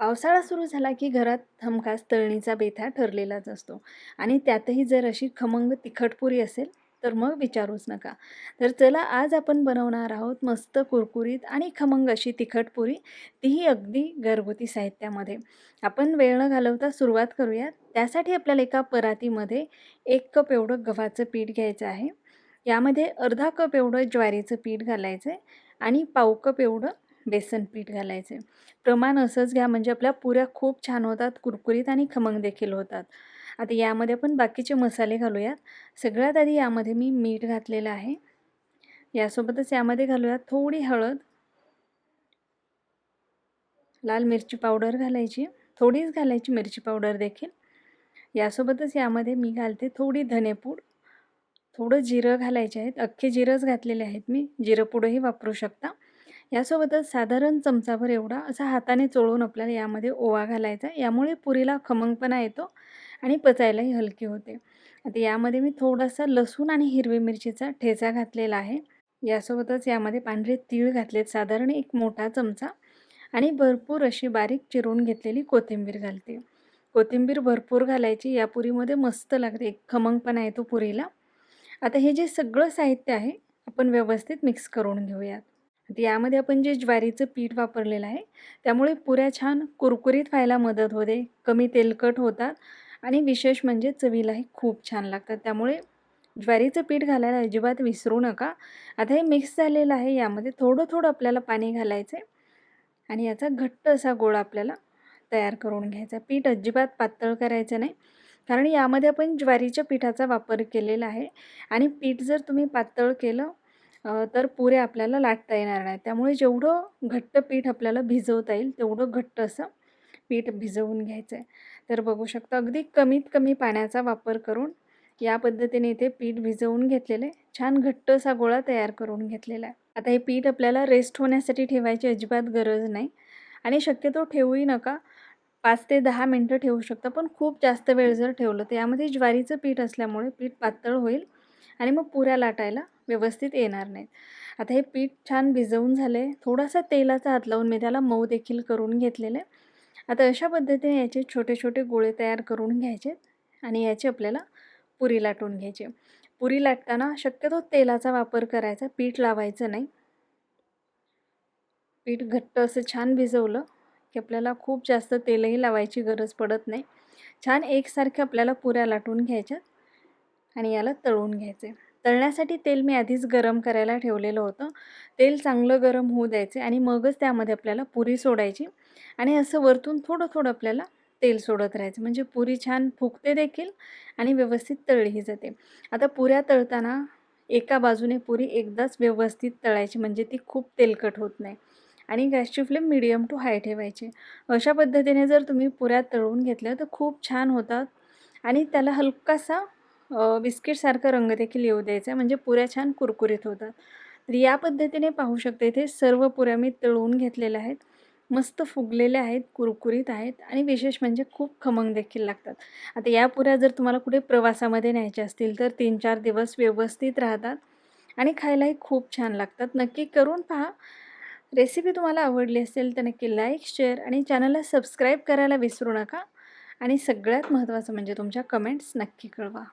पावसाळा सुरू झाला की घरात हमखास तळणीचा बेथा ठरलेलाच असतो. आणि त्यातही जर अशी खमंग तिखटपुरी असेल तर मग विचारूच नका. तर चला आज आपण बनवणार आहोत मस्त कुरकुरीत आणि खमंग अशी तिखटपुरी. तीही अगदी घरगुती साहित्यामध्ये. आपण वेळ न घालवता सुरुवात करूयात त्यासाठी आपल्याला एका परातीमध्ये एक कप एवढं गव्हाचं पीठ घ्यायचं आहे. यामध्ये अर्धा कप एवढं ज्वारीचं पीठ घालायचं आहे आणि पाव कप एवढं बेसन पीठ घालायचे. प्रमाण असंच घ्या म्हणजे आपल्या पुऱ्या खूप छान होतात कुरकुरीत आणि खमंग देखील होतात. आता यामध्ये आपण बाकीचे मसाले घालूयात. सगळ्यात आधी यामध्ये मी मीठ घातलेलं आहे. यासोबतच यामध्ये घालूयात थोडी हळद. लाल मिरची पावडर घालायची. थोडीच घालायची मिरची पावडर देखील. यासोबतच यामध्ये मी घालते थोडी धनेपूड. थोडं जिरं घालायचे आहेत. अख्खे जिरंच घातलेले आहेत मी. जिरंपूडही वापरू शकता. यासोबतच साधारण चमचाभर एवढा असा हाताने चोळून आपल्याला यामध्ये ओवा घालायचा यामुळे पुरीला खमंगपणा येतो आणि पचायलाही हलकी होते. आता यामध्ये मी थोडासा लसूण आणि हिरवी मिरचीचा ठेचा घातलेला आहे. यासोबतच यामध्ये पांढरे तीळ घातलेत साधारण एक मोठा चमचा. आणि भरपूर अशी बारीक चिरून घेतलेली कोथिंबीर घालते. कोथिंबीर भरपूर घालायची या पुरीमध्ये मस्त लागते. एक खमंगपणा येतो पुरीला. आता हे जे सगळं साहित्य आहे आपण व्यवस्थित मिक्स करून घेऊयात. यामध्ये आपण जे ज्वारीचं पीठ वापरलेलं आहे त्यामुळे पुऱ्या छान कुरकुरीत व्हायला मदत होते कमी तेलकट होतात आणि विशेष म्हणजे चवीलाही खूप छान लागतात. त्यामुळे ज्वारीचं पीठ घालायला अजिबात विसरू नका. आता हे मिक्स झालेलं आहे यामध्ये थोडं थोडं आपल्याला पाणी घालायचं आहे आणि याचा घट्ट असा गोळा आपल्याला तयार करून घ्यायचा पीठ अजिबात पातळ करायचं नाही कारण यामध्ये आपण ज्वारीच्या पिठाचा वापर केलेला आहे आणि पीठ जर तुम्ही पातळ केलं तर पुरे आपल्याला लाटता येणार नाही. त्यामुळे जेवढं घट्ट पीठ आपल्याला भिजवता येईल तेवढं घट्ट असं पीठ भिजवून घ्यायचं आहे तर बघू शकता अगदी कमीत कमी पाण्याचा वापर करून या पद्धतीने इथे पीठ भिजवून घेतलेलं आहे. छान घट्ट असा गोळा तयार करून घेतलेला आहे. आता हे पीठ आपल्याला रेस्ट होण्यासाठी ठेवायची अजिबात गरज नाही. आणि शक्यतो ठेवूही नका. पाच ते दहा मिनटं ठेवू शकता पण खूप जास्त वेळ जर ठेवलं तर यामध्ये ज्वारीचं पीठ असल्यामुळे पीठ पातळ होईल आणि मग पुऱ्या लाटायला व्यवस्थित येणार नाहीत. आता हे पीठ छान भिजवून झालं आहे थोडासा तेलाचा हात लावून मी त्याला मऊ देखील करून घेतलेलं आहे. आता अशा पद्धतीने याचे छोटे छोटे गोळे तयार करून घ्यायचे आणि याची आपल्याला पुरी लाटून घ्यायची. पुरी लाटताना शक्यतो तेलाचा वापर करायचा पीठ लावायचं नाही. पीठ घट्ट असं छान भिजवलं की आपल्याला खूप जास्त तेलही लावायची गरज पडत नाही. छान एकसारखे आपल्याला पुऱ्या लाटून घ्यायच्यात आणि याला तळून घ्यायचे. तळण्यासाठी तेल मी आधीच गरम करायला ठेवलेलं होतं. तेल चांगलं गरम होऊ द्यायचे आणि मगच त्यामध्ये आपल्याला पुरी सोडायची आणि असं वरतून थोडं थोडं आपल्याला तेल सोडत राहायचं. म्हणजे पुरी छान फुगते देखील आणि व्यवस्थित तळली जाते. आता पुऱ्या तळताना एका बाजूने पुरी एकदाच व्यवस्थित तळायची म्हणजे ती खूप तेलकट होत नाही आणि गॅसची फ्लेम मिडियम टू हाय ठेवायची. अशा पद्धतीने जर तुम्ही पुऱ्या तळून घेतल्या तर खूप छान होतात आणि त्याला हलकासा बिस्किटसारखा रंग देखील येऊ द्यायचा म्हणजे पुऱ्या छान कुरकुरीत होतात. तर या पद्धतीने पाहू शकते इथे सर्व पुऱ्या मी तळून घेतलेल्या आहेत. मस्त फुगलेल्या आहेत कुरकुरीत आहेत आणि विशेष म्हणजे खूप खमंग देखील लागतात. आता या पुऱ्या जर तुम्हाला कुठे प्रवासामध्ये न्यायच्या असतील तर तीन चार दिवस व्यवस्थित राहतात आणि खायलाही खूप छान लागतात. नक्की करून पहा. रेसिपी तुम्हाला आवडली असेल तर नक्की लाईक शेअर आणि चॅनलला सबस्क्राईब करायला विसरू नका. आणि सगळ्यात महत्त्वाचं म्हणजे तुमच्या कमेंट्स नक्की कळवा.